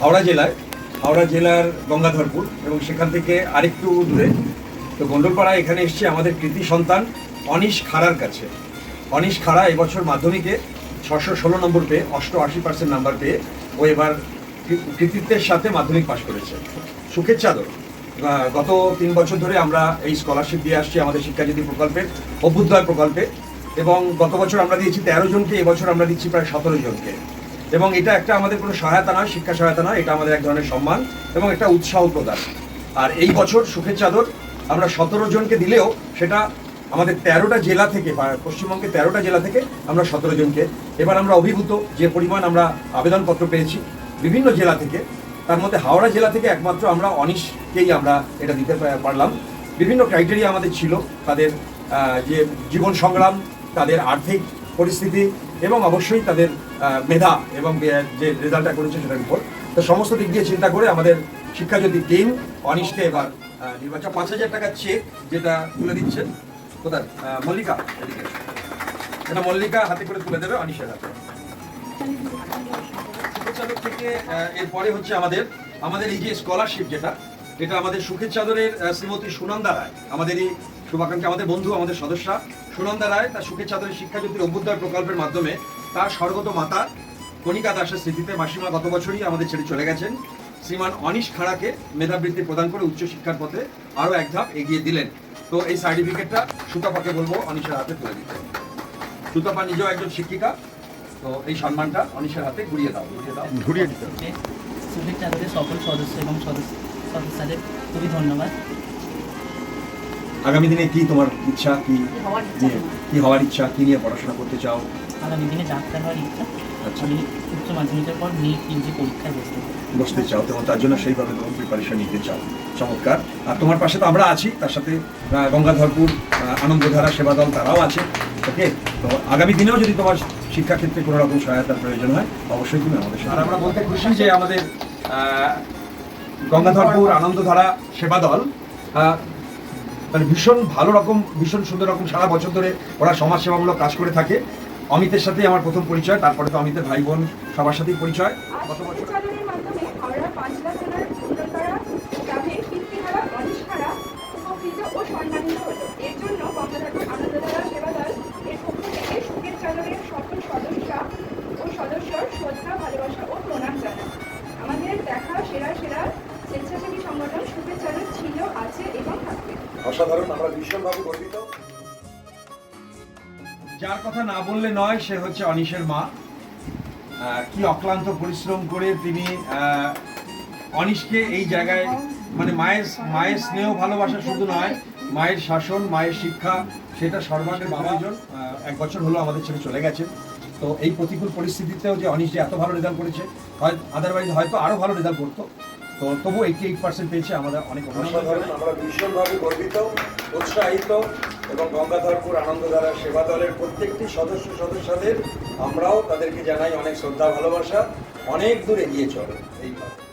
হাওড়া জেলায় হাওড়া জেলার গঙ্গাধরপুর এবং সেখান থেকে আরেকটু দূরে। তো গন্ডলপাড়া এখানে এসছে আমাদের কৃতি সন্তান অনিশ খাড়ার কাছে। অনিশ খাড়া এবছর মাধ্যমিকে ছশো ষোলো নম্বর পেয়ে অষ্ট আশি পার্সেন্ট নাম্বার পেয়ে ও এবার কৃতিত্বের সাথে মাধ্যমিক পাশ করেছে। সুখের চাদর। গত তিন বছর ধরে আমরা এই স্কলারশিপ দিয়ে আসছি আমাদের শিক্ষাজ্যোতি প্রকল্পের অভ্যুদয় প্রকল্পে এবং গত বছর আমরা দিয়েছি তেরো জনকে, এবছর আমরা দিচ্ছি প্রায় সতেরো জনকে। এবং এটা একটা আমাদের কোনো সহায়তা নয়, শিক্ষা সহায়তা নয়, এটা আমাদের এক ধরনের সম্মান এবং একটা উৎসাহ প্রদান। আর এই বছর সুখের চাদর আমরা সতেরো জনকে দিলেও সেটা আমাদের তেরোটা জেলা থেকে, বা পশ্চিমবঙ্গের তেরোটা জেলা থেকে আমরা সতেরো জনকে। এবার আমরা অভিভূত যে পরিমাণ আমরা আবেদনপত্র পেয়েছি বিভিন্ন জেলা থেকে, তার মধ্যে হাওড়া জেলা থেকে একমাত্র আমরা অনিশকেই আমরা এটা দিতে পারলাম। বিভিন্ন ক্রাইটেরিয়া আমাদের ছিল, তাদের যে জীবন সংগ্রাম, তাদের আর্থিক পরিস্থিতি এবং অবশ্যই তাদের মেধা এবং যে রেজাল্টটা করেছে সেটার উপর। তো সমস্ত দিক দিয়ে চিন্তা করে আমাদের শিক্ষাজ্যোতি টিম অনিশকে এবার নির্বাচন পাঁচ হাজার টাকার চেক যেটা তুলে দিচ্ছেন কোথায়? মল্লিকা এদিকে এটা মল্লিকা হাতে করে তুলে দেবে অনিশের হাতে। থেকে এরপরে হচ্ছে আমাদের আমাদের এই যে স্কলারশিপ যেটা এটা আমাদের সুখের চাদরের শ্রীমতী সুনন্দা রায়। আমাদেরই শুভাকাঙ্ক্ষী, আমাদের বন্ধু, আমাদের সদস্যা। সুনন্দা রায় তার সুখের চাদরের শিক্ষাজ্যোতির অভ্যুদয় প্রকল্পের মাধ্যমে তার স্বর্গত মাতা কণিকা দাসের স্মৃতিতে মাসিমা গত বছরই আমাদের ছেড়ে চলে গেছেন। শ্রীমান অনিশ খাড়াকে মেধাবৃত্তি প্রদান করে উচ্চশিক্ষার পথে আরও এক ধাপ এগিয়ে দিলেন। তো এই সার্টিফিকেটটা সুতাপাকে বলব অনিশের হাতে তুলে দিতে। সুতাপা নিজেও একজন শিক্ষিকা, তো এই সম্মানটা অনিশের হাতে ঘুরিয়ে দাও ঘুরিয়ে দাও। ঘুরিয়ে দিতে। সকল সদস্য এবং সদস্য খুবই ধন্যবাদ। আগামী দিনে কি তোমার ইচ্ছা কি হওয়ার ইচ্ছা কি হওয়ার ইচ্ছা কি নিয়ে পড়াশোনা করতে চাও? আগামী দিনে ডাক্তার হওয়ার ইচ্ছা। আচ্ছা। আমি উচ্চ মাধ্যমিকের পর নিট ইউজি পরীক্ষায় বসতে বসতে চাও এবং তার জন্য সেইভাবে তোমার প্রিপারেশন নিতে চাও। চমৎকার। আর তোমার পাশে তো আমরা আছি তার সাথে আহ, গঙ্গাধরপুর আহ, আনন্দধারা সেবা দল তারাও আছে। ওকে? তো আগামী দিনেও যদি তোমার শিক্ষাক্ষেত্রে কোনো রকম সহায়তার প্রয়োজন হয় অবশ্যই তুমি আমাদের সাথে আর আমরা বলতে খুশি যে আমাদের আহ, গঙ্গাধরপুর, আনন্দধারা সেবা দল মানে ভীষণ ভালো রকম, ভীষণ সুন্দর রকম সারা বছর ধরে ওরা সমাজসেবামূলক কাজ করে থাকে। অমিতের সাথেই আমার প্রথম পরিচয়, তারপরে তো অমিতের ভাই বোন সবার সাথেই পরিচয়। গত বছর অসাধারণ, আমরা ভীষণভাবে গর্বিত। যার কথা না বললে নয়, সে হচ্ছে অনিশের মা। কি অক্লান্ত পরিশ্রম করে তিনি অনিশকে এই জায়গায় মানে মায়ের মায়ের স্নেহ, ভালোবাসা শুধু নয়, মায়ের শাসন, মায়ের শিক্ষা, সেটা সর্বাঙ্গে বাবাজন এক বছর হলো আমাদের ছেড়ে চলে গেছে। তো এই প্রতিকূল পরিস্থিতিতেও যে অনিশ যে এত ভালো রেজাল্ট করেছে, হয় আদারওয়াইজ হয়তো আরও ভালো রেজাল্ট করতো। তো তবু এইটি এইট পার্সেন্ট পেয়েছে, আমাদের অনেক আমরা ভীষণভাবে গর্বিত, উৎসাহিত এবং গঙ্গাধরপুর আনন্দধারা সেবা দলের প্রত্যেকটি সদস্য সদস্যদের, আমরাও তাদেরকে জানাই অনেক শ্রদ্ধা, ভালোবাসা। অনেক দূর এগিয়ে চলে এইভাবে